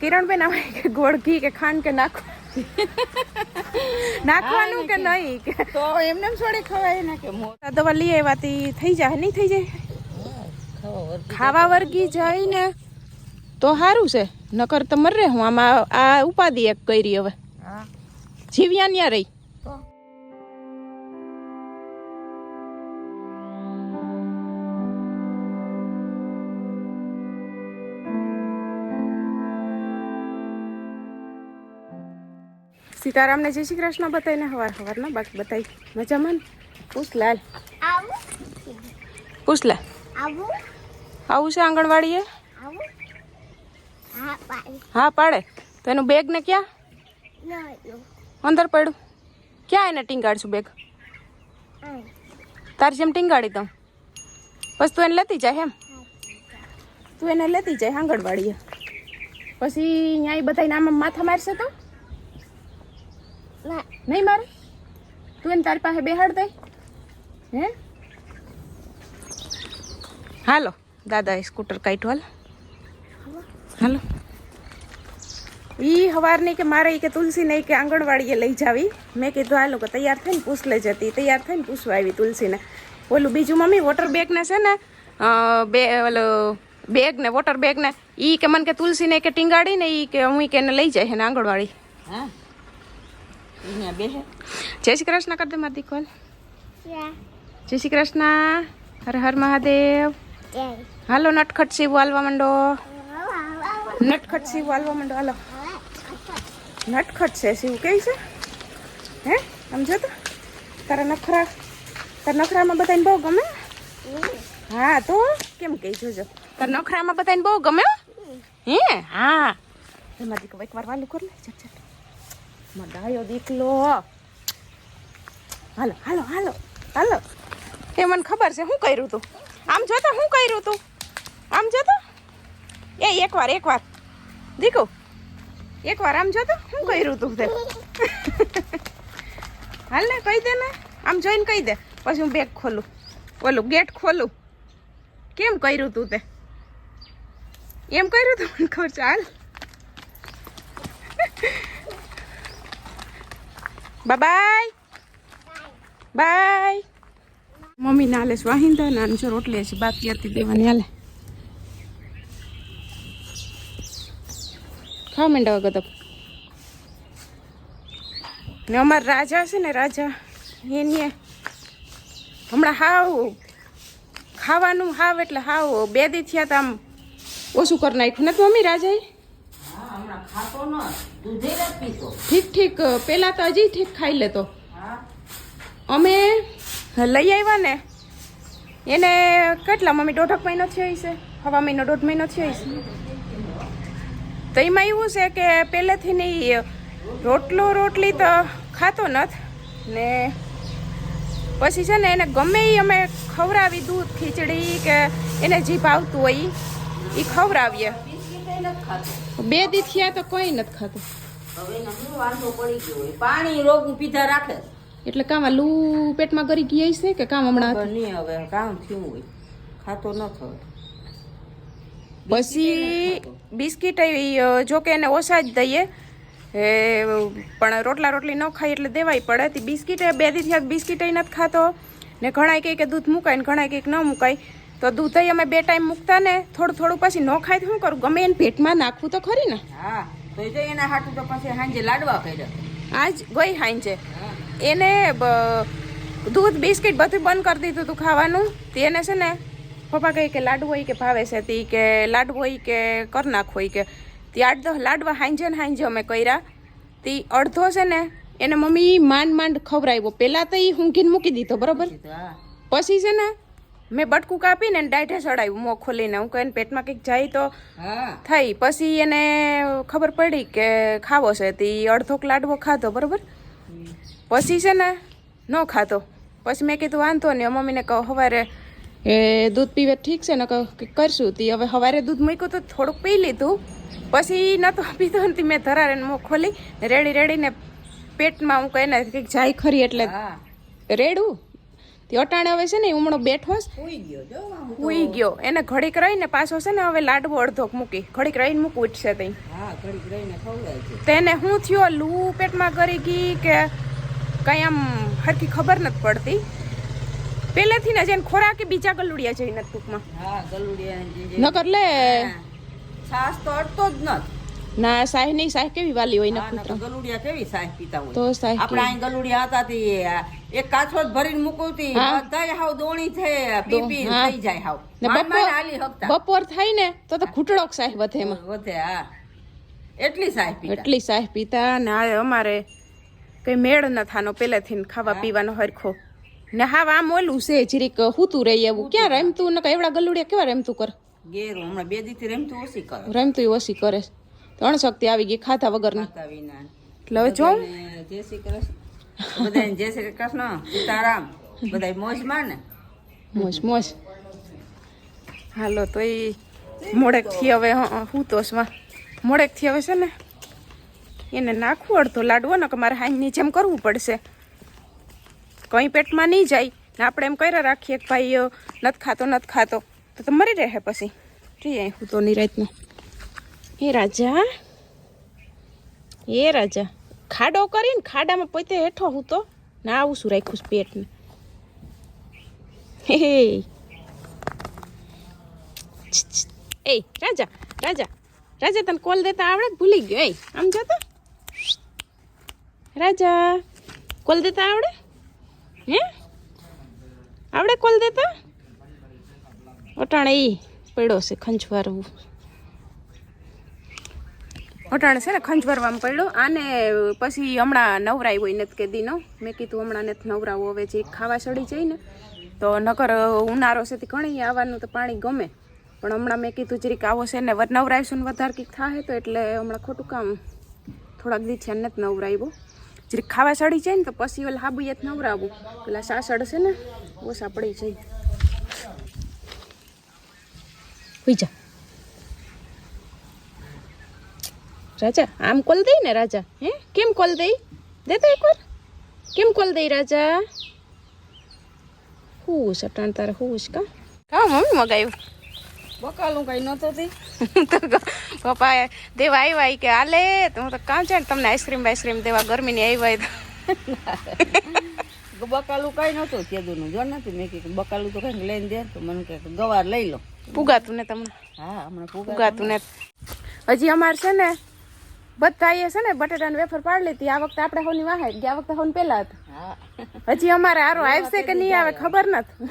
કિરણબેન આવે કે ગોળ ઘી કે ખાંડ કે નાખવું નાખવાનું કે નહીં? કે તો એમને છોડી ખવાય ને કે મોટા દવા લઈ આવ્યાથી થઈ જાય નહીં થઈ જાય? ખાવા વર્ગી જાય ને તો સારું છે. નકર તો મરે હું. આમાં આ ઉપાધિ એક કરી હવે. હા. જીવ્યા ન્યા રહી. સીતારામને જય શ્રી કૃષ્ણ બતાવીને હવાર હવારના બાકી બતાવી મજામાં પૂછલાલ પૂછ લાલ. પૂછ લે. આવું. છે આંગણવાડીએ? હા પાડે. તો એનું બેગ ને ક્યાં? અંદર પડ્યું. ક્યાં એને ટીંગાડશું બેગ તારી જેમ ટીંગાડી તમ બસ તું એને લેતી જાય એમ. તું એને લેતી જાય આંગણવાડીએ. પછી અહીંયા બધાને આમ માથા મારશે તો? નહીં મારે. તું એને તારી પાસે બેહાડ દે. હે? હાલો દાદાએ સ્કૂટર કાઢ્યું હાલ. હાલો. એ સવારની કે મારે ઈ કે તુલસી નહીં કે આંગણવાડીએ લઈ જાવી. મેં કીધું હાલો કે તૈયાર થઈને પૂછ લઈ જતી તૈયાર થઈને પૂછવા આવી તુલસીને. ઓલું બીજું મમ્મી વોટર બેગને છે ને બે ઓલો બેગ ને વોટર બેગ ને ઈ કે મને કે તુલસીને કે ટીંગાડી ને ઈ કે હું કે એને લઈ જાય ને આંગણવાડી. હા. અહીંયા બેહે. જય શ્રી કૃષ્ણ કર દે મારી દીકવાલ જય શ્રી કૃષ્ણ હર હર મહાદેવ. હાલો નટખટ શિવ હાલવા માંડો. નટખટ શિવ હાલવા માંડો હાલો. નટખટ છે શિવ કેવી છે? હે? સમજો તો. તારા નખરા તારા નખરામાં બધાને બહુ ગમે? હા તો કેમ કહી જોજો તારા નખરામાં બધાને બહુ ગમે? હે? હા. એમાંથી એક એકવાર વાલું કરી લે ચટ ચટ. માં ડાયો દીકલો. હાલો હાલો હાલો હાલો. એ મને ખબર છે શું કર્યું તું? આમ જો શું કર્યું તું? આમ જો તો? એ એકવાર એકવાર. દીકુ, એકવાર આમ જો તો શું કર્યું તું તે? હાલ ને, કહી દે ને. આમ જોઈને કહી દે. પછી હું બેગ ખોલું. ઓલું ગેટ ખોલું. કેમ કર્યું તું તે? એમ કર્યું તું મને ખબર હાલ. બાય. બાય. મમ્મી નાલે વાહિંદા નાન જો રોટલી છે બાકી હતી દેવાની. હાલે. ખાવા માંડવા ગતો ને અમારા રાજા છે ને રાજા એની હમણાં હાવ ખાવાનું હાવ એટલે હાવ બે દી થયા તા આમ ઓછું કરી નાખ્યું. નથી મમ્મી રાજાએ? ઠીક ઠીક. પેલા તો હજી ઠીક ખાઈ લેતો અમે લઈ આવ્યા ને એને કેટલા મમ્મી દોઢક મહિનો થયો છે હવા મહિનો દોઢ મહિનો થયો છે તો એમાં એવું છે કે પહેલેથી નહીં રોટલો રોટલી તો ખાતો નથી. ને પછી છે ને એને ગમે એ અમે ખવડાવી દૂધ ખીચડી કે એને જે ભાવતું હોય એ ખવડાવીએ ખાતો. બે દી થયા તો કોઈ નથી ખાતું. પાણી રોગ પીધા રાખે એટલે કામ લૂ પેટમાં કરી ગઈ છે કે કામ હમણાં નહીં હવે કામ થયું હોય. ખાતો ન થયો. પછી બિસ્કિટ જો કે એને ઓછા જ દઈએ. એ પણ રોટલા રોટલી ન ખાય એટલે દેવાય પડે. તે બિસ્કિટ બે દી થયા બિસ્કિટ નથી ખાતો. ને ઘણા કંઈક કે દૂધ મુકાય ને ઘણા કંઈક ન મુકાય. તો દૂધ અમે બે ટાઈમ મૂકતા ને થોડું થોડું પછી ન ખાય તો શું કરું? ગમે એને પેટમાં નાખવું તો ખરી ને. હા તો એ તો એના હાટું તો પછી સાંજે લાડવા કર્યા. આજ ગઈ હાંજે. એને દૂધ બિસ્કિટ બધું બંધ કરી દીધું હતું ખાવાનું. તેને છે ને પપ્પા કહે કે લાડુ હોય કે ભાવે છે તી કે લાડુ હોય કે કર નાખ હોય કે. તે દસ લાડવા હાંજે ને હાંજે અમે કર્યા. તે અડધો છે ને એને મમ્મી માંડ માંડ ખવડાવ્યો. પહેલાં તો એ ઊંઘીને મૂકી દીધો બરોબર? હા. પછી છે ને મેં બટકું કાપીને એને સડાયું મોં ખોલીને. હું કહીને પેટમાં કંઈક જાય તો થઈ પછી એને ખબર પડી કે ખાવો છે. તે અડધોક લાડવો ખાધો બરોબર? પછી છે ને ન ખાતો પછી મેં કીધું વાંધો નહીં. મમ્મીને કહો સવારે એ દૂધ પીવે ઠીક છે ને? કહું કરશું? તી હવે સવારે દૂધ મૂક્યું તો થોડુંક પી લીધું. પછી નતો પીધો ને તી મેં ધરારે મોં ખોલી રેડી રેડીને પેટમાં હું કહીને કંઈક જાય ખરી એટલે રેડું? તે અટાણે હવે છે ને હમણાં બેઠો. ઉઈ ગયો એને ઘડીક રહીને પાછો છે ને હવે લાડવો અડધોક મૂકી. ઘડીક રહીને મૂકવું ઉઠશે તઈ. હા તેને શું થયો લૂ પેટમાં કરી ગઈ કે કઈ આમ હરખી ખબર નથી પડતી. પહેલેથી ને જેને ખોરાક બીજા ગલુડિયા જઈને ટૂંકમાં. હા નકર લે. હા. છાસ તો અડતો જ નથી. ના સાહેબ નહીં સાહેબ કેવી વાલી હોય હા, નકુત્ર ગલુડિયા કેવી સાહેબ પીતા હોય? તો સાહેબ આપણે અહીં ગલુડિયા હતા તી એક કાચો જ ભરીને મૂકવતી. બધાય હાવ દોણી છે પી પી થઈ જાય હાવ. બપોર હાલી હકતા. બપોર થાય ને તો તો ઘૂંટડોક સાહેબ વધે એમાં. વધે હા. એટલી સાહેબ પીતા. એટલી સાહેબ પીતા ને આ અમારે કઈ મેળ ન થાનો પહેલેથી ખાવા પીવાનો હરખો. ને હા આમ ઓલું છે જીરીક હુતું રહી એવું. ક્યાં રમતું? ને એવડા ગલુડિયા કેવા રમતું કર? ગેરું હમણાં બે દીથી રમતું ઓછી કરે. રમતું ઓછી કરે. ત્રણ શક્તિ આવી ગઈ ખાધા વગરની. ખાતા એટલે હવે જો જય શ્રી કૃષ્ણ. બધાને જય શ્રી કૃષ્ણ. સીતારામ. બધાય મોજમાં ને મોજ મોજ. હાલો તો એ મોડેકથી હવે હું તો મોડેકથી હવે છે ને એને નાખવું અડધો લાડવો ને કે મારે હાઈની જેમ કરવું પડશે. કંઈ પેટમાં નહીં જાય. ને આપણે એમ કર્યા રાખીએ કે ભાઈ નથી ખાતો નથી ખાતો. તો મરી રહે પછી. જઈએ હું તો નિરાતનો એ રાજા? એ રાજા. ખાડો કરીને ખાડામાં પોતે હેઠો હું તો ના આવું શું રાખ્યું પેટને. હે એ, રાજા રાજા. રાજા તને કોલ દેતા આવડે ભૂલી ગયો? એ, આમ જતો રાજા, કોલ દેતા આવડે? હે? આવડે કોલ દેતા? અટાણે એ પડ્યો છે ખંજવારવું. અટાણે છે ને ખંજવરવામાં પડ્યો. આને પછી હમણાં નવરાય હોય નથી કે દીનો. મેં કીધું હમણાં નથી નવરાવું, હવે જે ખાવા ચડી જાય ને, તો નકર ઉનાળો છે તે ઘણી આવવાનું તો પાણી ગમે. પણ હમણાં મેં કીધું જરીક આવો છે ને નવરાવીશું ને વધારે કંઈક થાય તો એટલે હમણાં ખોટું કામ થોડાક દી છે નથી નવરાવ્યો જરીક ખાવા ચડી જાય ને તો પછી ઓલા હાબુએ જ નવરાવું. પેલા સાસડ છે ને, ઓછા પડી જાય. જા. રાજા આમ કોલ દઈ ને રાજા હે? કેમ કોલ દઈ દે તો એકવાર. કેમ કોલ દઈ રાજા? હુશ અટાણ તારે હુશ કા? કા મમ્મી મગાવ્યું બકાલું કઈ નતો તે. તો પપ્પા દેવા આવ્યા કે હાલે તો હું તો કાં છે ને તમને આઈસ્ક્રીમ બાઈસ્ક્રીમ દેવા ગરમીની આવ્યા તો. બકાલું કઈ નતું તેદુનું જો નથી મેં કીધું બકાલું તો કંઈક લઈને દે. તો મને કે ગવાર લઈ લો. પુગાતું ને તમને? હા હમણાં પુગાતું ને. હજી અમારે છે ને બધા એ છે ને બટેટાને વેફર પાડી લીધી. આ વખતે આપણે હોની વાહે. ગયા વખતે હોન પેલા હતા. હજી અમારે આરો આવશે કે નહીં આવે ખબર નથી.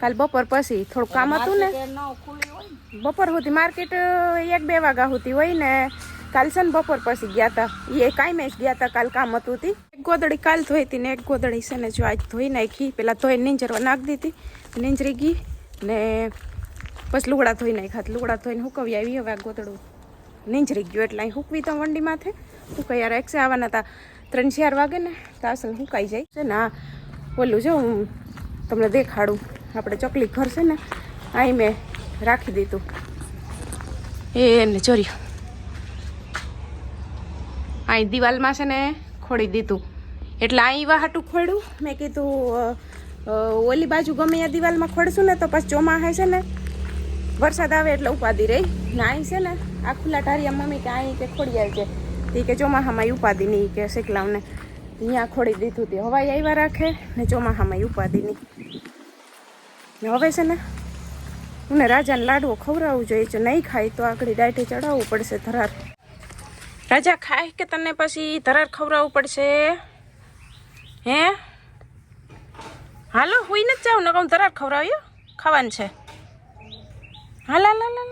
કાલ બપોર પછી થોડું કામ હતું ને. બપોર સુધી માર્કેટ એક બે વાગ્યા સુધી હોય ને કાલ છે ને બપોર પછી ગયા હતા એ કાંઈ જ ગયા હતા કાલ કામ હતું હતી એક ગોદડી કાલ ધોઈ હતી ને એક ગોદડી છે ને જો આજ ધોઈ નાખી. પેલા ધોઈ નીંજરવા નાખી દીધી. નીંજરી ગઈ ને પછી લુગડા ધોઈ નાખ્યા લુગડા ધોઈને હુકવી આવી. હવે આ ગોતડું નીંજરી ગયું. એટલે અહીં હુકવી તો વંડી માથે. હુકાઈ યાર એક્સે આવવાના હતા ત્રણ ચાર વાગે ને, તો અસલ હુકાઈ જાય. છે ને આ ઓલું જો હું તમને દેખાડું. આપણે ચકલી ઘર છે ને અહીં મેં રાખી દીધું. એને ચોર્યું અહીં દિવાલમાં છે ને ખોડી દીધું. એટલે અહીં વાહાટું ખોડ્યું. મેં કીધું ઓલી બાજુ ગમે ત્યાં દિવાલમાં ખોડશું ને તો પછી ચોમાહે છે ને વરસાદ આવે એટલે ઉપાધિ રહી. ને અહીં છે ને, આ ખુલ્લા ટારિયા મમ્મી કે અહીં કે ખોડી આવી છે. તે કે ચોમાહામાં ઉપાદી નહીં કે શેકલાવને. અહીંયા ખોડી દીધું તે. હવાઈ આવ્યા રાખે ને ચોમાહામાં ઉપાદી નહીં. હવે છે ને મને રાજાને લાડવો ખવડાવવું જોઈએ જો નહીં ખાય તો આગળ ડાયટે ચડાવવું પડશે ધરાર. રાજા ખાય કે તને પછી ધરાર ખવડાવવું પડશે? હે? હાલો, હુઈ નથી જાવ ને કહું ધરાર ખવડાવ્યો ખાવાનું છે. હા હાલ હાલ હાલ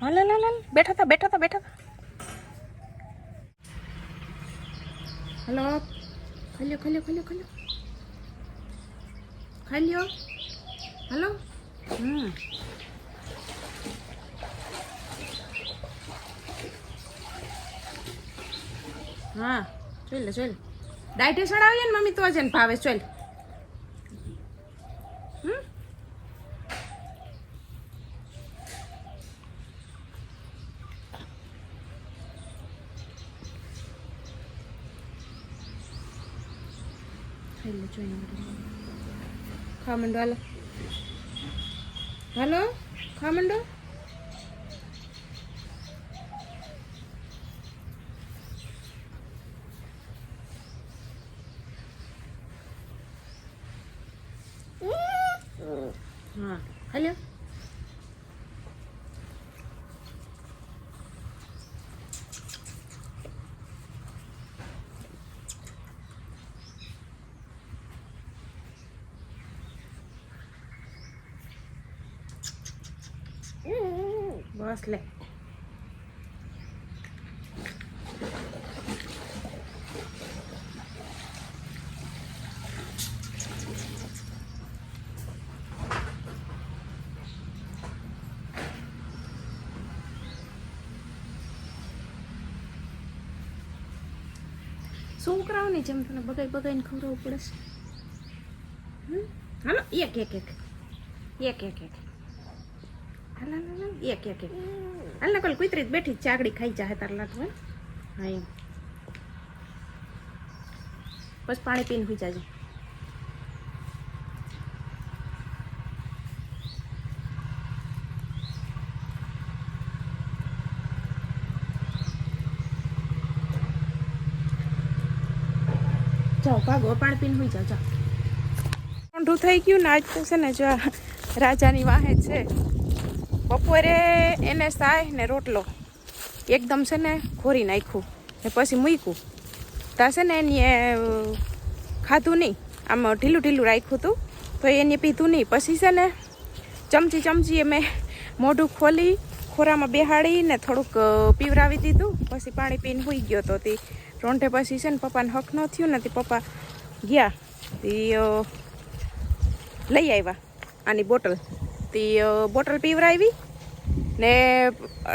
હાલ હાલ હાલ બેઠા હતા બેઠા હતા બેઠા હતા હલો? ખલ્યો ખલ્યો ખલ્યો ખલ્યો. ખલ્યો? હલો? હમ. હા, જોઈ લે, જોઈ ડાયટેશન આવીએ ને મમ્મી તો જ ને ભાવે ચોલ ખાવા માંડો હાલો. હાલો ખાવા માંડો હા. હાલો. બસ લે છોકરાઓને જેમ તને બગાઈ બગાઈને ખવડાવવું પડે છે હમ? હાલો એક એક એક એક એક એક હાલ હાલ એક કુતરી બેઠી ચાકડી ખાઈ જાય તાર લાટવા હા? એમ. બસ પાણી પીને હોઈ જાજે. ભાગો, પાણી પીને હુઈ જાઓ થઈ ગયું ને, આજ તો છે ને જો રાજાની વાહે છે. બપોરે એને સાય ને રોટલો એકદમ છે ને ખોરી નાખ્યું ને પછી મૂક્યું. તા છે ને એની ખાધું નહીં. આમ ઢીલું ઢીલું રાખ્યું હતું. તો એને પીધું નહીં. પછી છે ને ચમચી ચમચી મેં મોઢું ખોલી, ખોરામાં બેહાડી ને થોડુંક પીવરાવી દીધું. પછી પાણી પીને હોઈ ગયો તો તે રોંઢે પછી છે ને પપ્પાને હક ન થયું ને તે પપ્પા ગયા. તે લઈ આવ્યા આની બોટલ. તે બોટલ પીવરાવી ને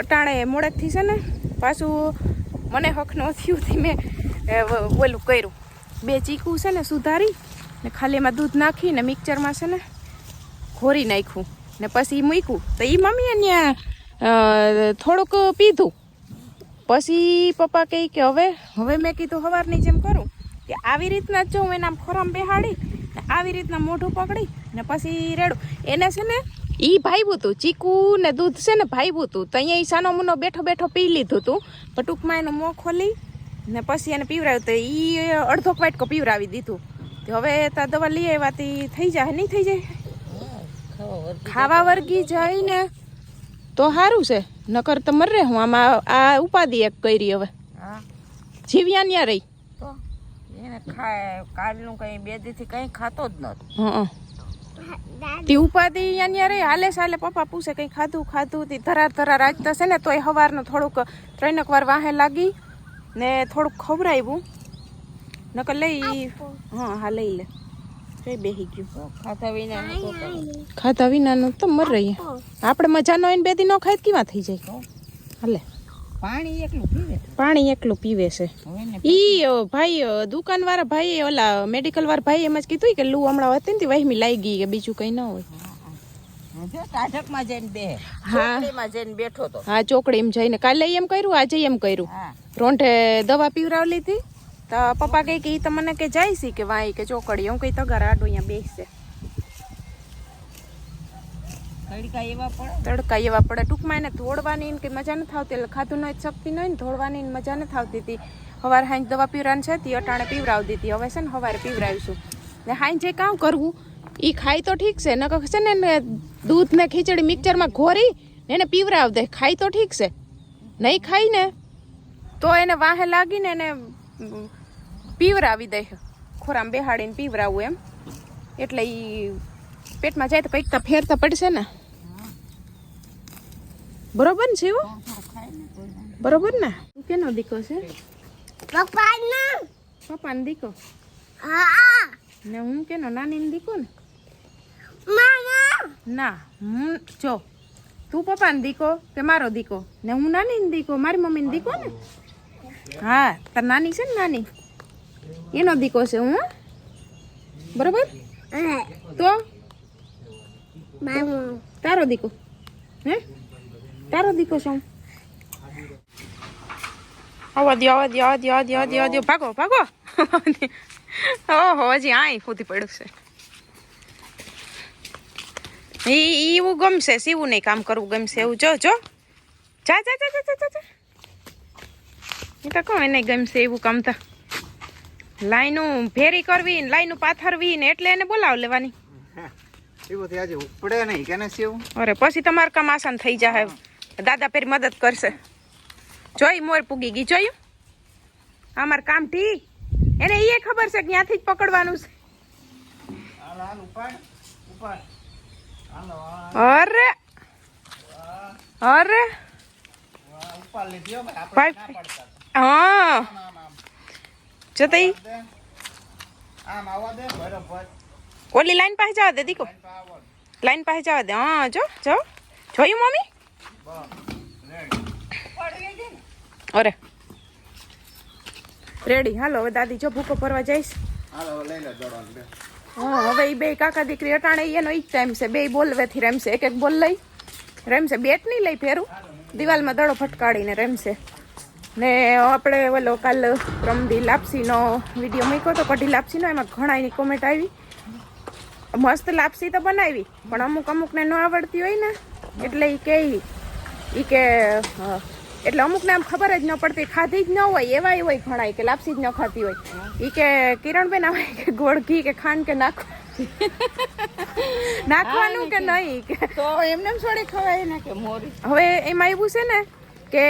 અટાણે મોડેકથી છે ને પાછું મને હક ન થયું તે મેં ઓલું કર્યું. બે ચીકું છે ને સુધારી ને ખાલી એમાં દૂધ નાખી ને મિક્સરમાં છે ને ઘોરી નાખ્યું ને પછી મૂક્યું. તો એ મમ્મીએ ત્યાં થોડુંક પીધું. પછી પપ્પા કહે કે હવે હવે મેં કીધું સવારની જેમ કરું કે આવી રીતના જ હું એના ખોરામ બેહાડી આવી રીતના મોઢું પકડી ને પછી રેડું. એને છે ને ઈ ભાઈવું હતું ચીકુ ને દૂધ છે ને ભાઈવું હતું તો અહીંયા સાનો મુનો બેઠો બેઠો પી લીધું હતું પણ ટૂંકમાં એનો મોં ખોલી ને પછી એને પીવરાવ્યું તો ઈ અડધો વાટકો પીવરાવી દીધું. તો હવે તો દવા લઈ આવ્યા થઈ જાય નહીં થઈ જાય? ખાવા વર્ગી જાય ને. તો સારું છે નકર તો મરે હું આમાં આ ઉપાધિ એક કરી હવે. હા. જીવ્યા ન્યા રહી. તો એને ખાય કાલનું કઈ બે દીથી કઈ ખાતો જ નહોતો. હં. તી ઉપાધિ અહીંયા રહી હાલે સાલે પપ્પા પૂછે કંઈ ખાધું ખાધું તે ધરાર ધરાર આજતા છે ને તોય સવારનું થોડુંક ત્રણક વાર વાહે લાગી ને થોડુંક ખવડાવ્યું. નકર લઈ હા હા લઈ લે. કઈ બેહી ગયું. ખાધા ખાતા વિના ખાધા વિનાનું તો મર રહી આપણે મજા ન હોય ને બે દી ન ખાય કેવા થઈ જાય? હાલે. પાણી એકલું પીવે પાણી એકલું પીવે છે. ઈ ભાઈ દુકાન દુકાનવાળા ભાઈ ઓલા મેડિકલ વાળા ભાઈ એમ જ કીધું કે લૂ હમણાં હતી ને વહેમી લાગી ગઈ કે બીજું કઈ ન હોય. જઈને બે હા. જઈને બેઠો તો. હા ચોકડી એમ જઈને. કાલે એમ કર્યું આજે એમ કર્યું. રોંઢે દવા પીવરાવી લીધી તો પપ્પા કહે કે એ તો મને કે જાય છે કે વાય કે ચોકડી હું કઈ તગાર આડું અહીંયા બેસશે તડકા એવા પડે તડકા એવા પડે. ટૂંકમાં એને ધોળવાની કે મજા નથી આવતી. એટલે ખાધું નહીં શક્તિ નહીં ધોળવાની મજા નથી આવતી હતી. સવારે હાંજ દવા પીવરાની છે તે અટાણે પીવરાવતી હતી હવે છે ને સવારે પીવરાવીશું ને હાંજે કામ કરવું એ ખાય તો ઠીક છે. નકર છે ને દૂધ ને ખીચડી મિક્સરમાં ઘોરી એને પીવરાવ દે. ખાય તો ઠીક છે. નહીં ખાઈ ને તો એને વાહે લાગીને એને પીવરાવી દે. ખોરામાં બેહાડીને પીવરાવું એમ. એટલે એ પેટમાં જાય તો કંઈક તો ફેરતા પડશે ને. બરોબર ને જીવો બરોબર ને? કેનો દીકો છે? પપ્પાનો. દીકો? ને હું કેનો? નાની દીકો ને? ના હું જો તું પપ્પાનો દીકો કે મારો દીકો? ને હું નાની દીકો? મારી મમ્મીનો દીકો ને? હા તાર નાની છે ને નાની? એનો દીકો છે હું હો? બરોબર? તો? તારો દીકો. હે? તારો દીકો શું? હું આવવા દ્યો આવવા દ્યો આવવા દ્યો આવવા દ્યો આવવા દ્યો. ભાગો ભાગો. ઓહો હજી આય ફૂતી પડ્યું છે. એવું ગમશે સીવું નહીં કામ કરવું ગમશે એવું. જો જો. જા જા જા જા જા જા, એ તો કહું એને ગમશે એવું કામ તો. લાઈનું ફેરી કરવી ને લાઈનું પાથરવી ને એટલે એને બોલાવ લેવાની. આજે ઉપડે નહીં કે ને અરે પછી તમારું કામ આસાન થઈ જાય દાદા પેરી મદદ કરશે. જોઈ મોર પૂગી ગઈ જોયું? અમાર કામ ઠી એને એ ખબર છે કે ત્યાંથી જ પકડવાનું છે. અરે અરે. હો જતઈ આમ આવવા દે બરોબર. ઓલી લાઈન પાસે જવા દે દીકો. લાઈન પાસે જવા દે. હા જો જો. જોયું મમ્મી? અરે. રેડી હાલો હવે દાદી જો ભૂકો ભરવા જઈશ. હા હવે એ બે કાકા દીકરી અટાણે એનો ઈ જ ટાઈમ છે બે બોલવેથી રમશે. એક એક બોલ લઈ. રમશે. બેટ નહીં લઈ ફેરું દિવાલમાં દડો ફટકાડીને રમશે. ને આપણે ઓલો કાલ રમદી લાપસીનો વીડિયો મૂક્યો તો કઢી લાપસીનો એમાં ઘણા એની કોમેન્ટ આવી. મસ્ત લાપસી તો બનાવી પણ અમુક અમુકને ન આવડતી હોય ને એટલે એ કે ઈ કે એટલે અમુકને આમ ખબર જ ન પડતી ખાધી જ ન હોય એવાય હોય ઘણા કે લાપસી જ ન ખાતી હોય. ઈ કે કિરણબેન આવે કે ગોળ ઘી કે ખાંડ કે નાખો નાખવાનું કે નહીં કે? તો એમને છોડી ખવાય ને કે મોરી. હવે એમાં એવું છે ને કે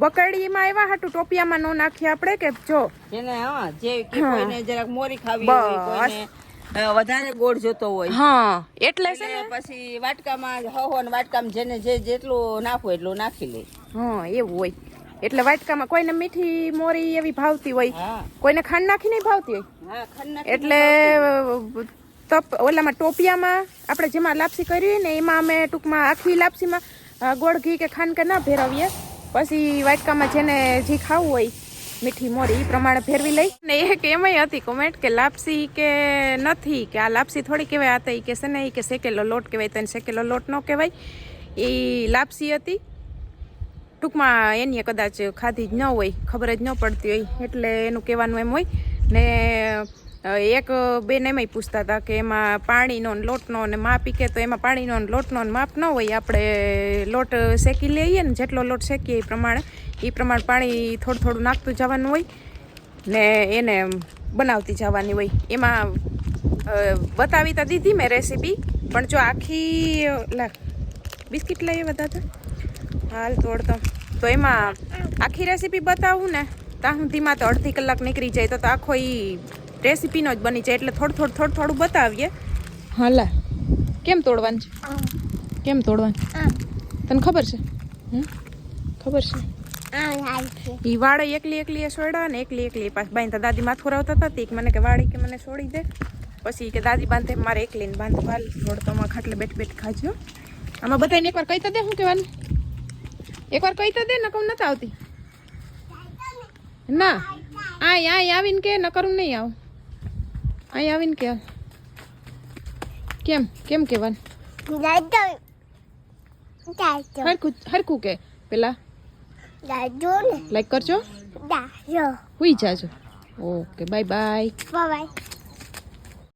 બકડીમાં એવા હાટું ટોપિયામાં ન નાખીએ આપણે કે જો? એને હા જે કોઈને જરાક મોરી ખાવી હોય કોઈને વધારે ગોળ જોતો હોય. હા એટલે છે ને. પછી વાટકામાં હો ને વાટકામાં જેને જે જેટલું નાખવું એટલું નાખી લે. હા એવું હોય. એટલે વાટકામાં કોઈને મીઠી મોરી એવી ભાવતી હોય. કોઈને ખાંડ નાખી નહીં ભાવતી હોય? એટલે તપ ઓલામાં ટોપિયામાં આપણે જેમાં લાપસી કરી ને એમાં અમે ટૂંકમાં આખી લાપસીમાં ગોળ ઘી કે ખાંડ કે ના ભેરવીએ. પછી વાટકામાં જેને જે ખાવું હોય મીઠી મોરી એ પ્રમાણે ફેરવી લઈ. ને એક એમાંય હતી કોમેન્ટ કે લાપસી કે નથી, કે આ લાપસી થોડી કહેવાય, આ એ કે છે ને, ઈ કે શેકેલો લોટ કહેવાય, તને શેકેલો લોટ ન કહેવાય. એ લાપસી હતી. ટૂંકમાં એની કદાચ ખાધી જ ન હોય, ખબર જ ન પડતી હોય, એટલે એનું કહેવાનું એમ હોય. ને એક બેન એમાંય પૂછતા હતા કે એમાં પાણીનો લોટનો ને માપ કે તો એમાં પાણીનો લોટનો માપ ન હોય, આપણે લોટ શેકી લઈએ ને, જેટલો લોટ શેકીએ એ પ્રમાણે. એ પ્રમાણે પાણી થોડું થોડું નાખતું જવાનું હોય ને એને બનાવતી જવાની હોય. એમાં બતાવી તો દીધી મેં રેસીપી પણ જો આખી લા બિસ્કિટ લઈએ બધા તો હાલ તોડતો. તો એમાં આખી રેસીપી બતાવું ને ત્યાં સુધીમાં તો અડધી કલાક નીકળી જાય તો તો આખો એ રેસીપીનો જ બની જાય એટલે થોડું થોડું થોડું થોડું બતાવીએ. હાલા કેમ તોડવાનું છે? કેમ તોડવાનું? તને ખબર છે? ખબર છે? ઈ વાળે એકલી એકલી એ ને એકલી એકલી પાસ બાંધતા દાદી માથું રાવતા હતા એક કે મને કે વાળી કે મને છોડી દે. પછી કે દાદી બાંધે મારે એકલીને બાંધે વાલ તો છોડતોમાં ખાટલે બેઠ બેઠ ખાજો. આમાં બધાને એકવાર કહી તો દે શું કહેવાનું? એકવાર કહી તો દે નકમ નથી આવતી. ના આય અહીં આવીને કે ન કરું નહીં આવ. અહીં આવીને કે કેમ કેમ કહેવાનું? હરખું હરખું કે પેલા. લાઈક કરજો? હુઈ જાજો. Okay bye bye bye bye.